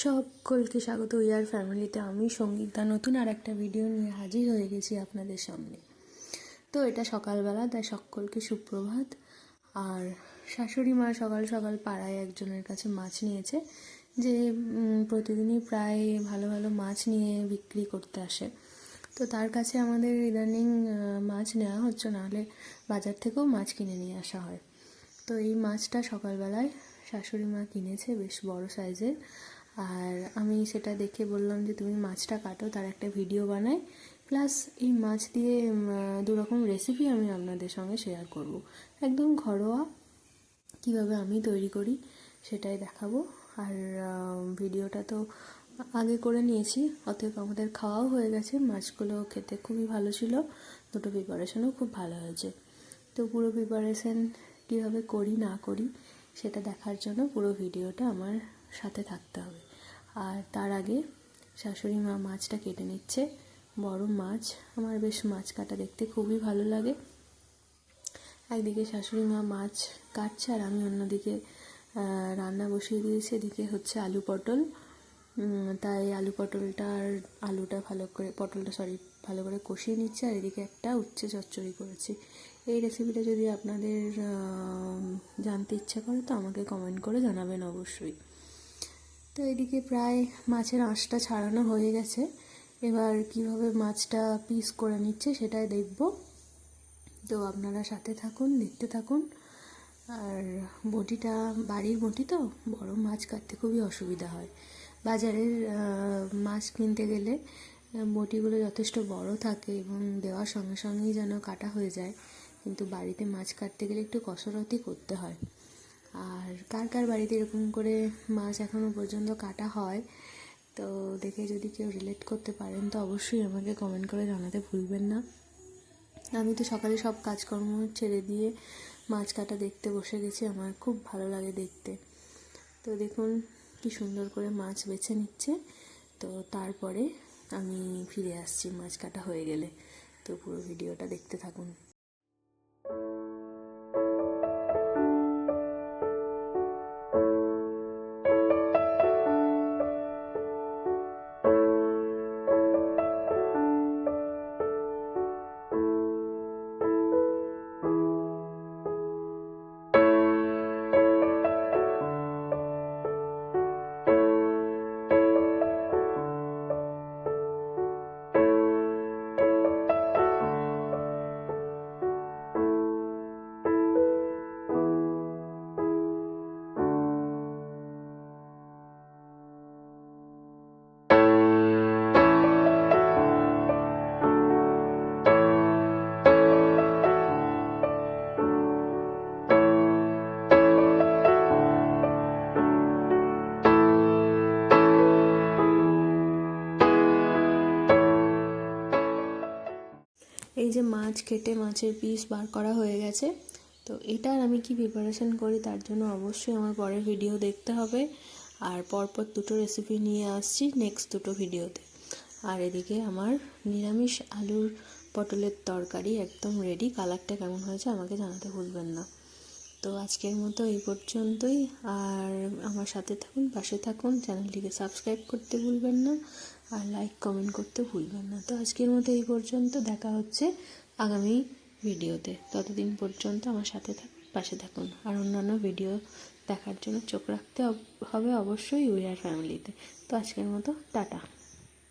সকলকে স্বাগত। ইয়ার ফ্যামিলিতে আমি সঙ্গীতা। নতুন আর একটা ভিডিও নিয়ে হাজির হয়ে গেছি আপনাদের সামনে। তো এটা সকালবেলা, তাই সকলকে সুপ্রভাত। আর শাশুড়ি মা সকাল সকাল পাড়ায় একজনের কাছে মাছ নিয়েছে, যে প্রতিদিনই প্রায় ভালো ভালো মাছ নিয়ে বিক্রি করতে আসে। তো তার কাছে আমাদের ইদানিং মাছ নেওয়া হচ্ছে, নাহলে বাজার থেকেও মাছ কিনে নিয়ে আসা হয়। তো এই মাছটা সকালবেলায় শাশুড়ি মা কিনেছে, বেশ বড় সাইজের আর আমি সেটা দেখে বললাম যে, তুমি মাছটা কাটো, তার একটা ভিডিও বানাই। প্লাস এই মাছ দিয়ে দুরকম রেসিপি আমি আপনাদের সঙ্গে শেয়ার করব। একদম ঘরোয়া, কীভাবে আমি তৈরি করি সেটাই দেখাবো। আর ভিডিওটা তো আগে করে নিয়েছি, অতএব আমাদের খাওয়াও হয়ে গেছে। মাছগুলো খেতে খুবই ভালো ছিল, দুটো প্রিপারেশনও খুব ভালো হয়েছে। তো পুরো প্রিপারেশন কীভাবে করি, না করি, সেটা দেখার জন্য পুরো ভিডিওটা আমার সাথে থাকতে হবে। আর তার আগে শাশুড়ি মা মাছটা কেটে নিচ্ছে। বড় মাছ। আমার বেশ মাছ কাটা দেখতে খুবই ভালো লাগে। একদিকে শাশুড়ি মা মাছ কাটছে আর আমি অন্যদিকে রান্না বসিয়ে দিয়েছি। এদিকে হচ্ছে আলু পটল। তাই আলু পটলটার আলুটা ভালো করে, পটলটা সরি ভালো করে কষিয়ে নিচ্ছে আর এদিকে একটা উচ্ছে চচ্চড়ি করেছি। এই রেসিপিটা যদি আপনাদের জানতে ইচ্ছা করে তো আমাকে কমেন্ট করে জানাবেন অবশ্যই। তো এদিকে প্রায় মাছের আঁশটা ছাড়ানো হয়ে গেছে। এবার কীভাবে মাছটা পিস করে নিচ্ছে সেটাই দেখব। তো আপনারা সাথে থাকুন, দেখতে থাকুন। আর বটিটা, বাড়ির বটি তো, বড় মাছ কাটতে খুবই অসুবিধা হয়। বাজারের মাছ কিনতে গেলে বটিগুলো যথেষ্ট বড় থাকে এবং দেওয়ার সঙ্গে সঙ্গেই যেন কাটা হয়ে যায়। কিন্তু বাড়িতে মাছ কাটতে গেলে একটু কসরতই করতে হয়। আর কার কার বাড়িতে এরকম করে মাছ এখনও পর্যন্ত কাটা হয়, তো দেখে যদি কেউ রিলেট করতে পারেন, তো অবশ্যই আমাকে কমেন্ট করে জানাতে ভুলবেন না। আমি তো সকালে সব কাজকর্ম ছেড়ে দিয়ে মাছ কাটা দেখতে বসে গেছি, আমার খুব ভালো লাগে দেখতে। তো দেখুন কি সুন্দর করে মাছ বেছে নিচ্ছে, তো তারপরে আমি ফিরে আসছি মাছ কাটা হয়ে গেলে। তো পুরো ভিডিওটা দেখতে থাকুন। এই যে মাছ কেটে মাছের পিস বার করা হয়ে গেছে, তো এটার আমি কি প্রিপারেশন করি তার জন্য অবশ্যই আমার পরের ভিডিও দেখতে হবে। আর পরপর দুটো রেসিপি নিয়ে আসছি নেক্সট দুটো ভিডিওতে আর এদিকে আমার নিরামিষ আলুর পটলের তরকারি একদম রেডি কালারটা কেমন হয়েছে আমাকে জানাতে ভুলবেন না। তো আজকের মতো এই পর্যন্তই, আর আমার সাথে থাকুন, পাশে থাকুন, চ্যানেলটিকে সাবস্ক্রাইব করতে ভুলবেন না। আর লাইক কমেন্ট করতে ভুলবেন না। তো আজকের মতো এই পর্যন্ত, দেখা হচ্ছে আগামী ভিডিওতে ততদিন পর্যন্ত আমার সাথে থাক, পাশে থাকুন। আর অন্যান্য ভিডিও দেখার জন্য চোখ রাখতে হব- অবশ্যই উইয়ার ফ্যামিলিতে তো আজকের মতো, টাটা।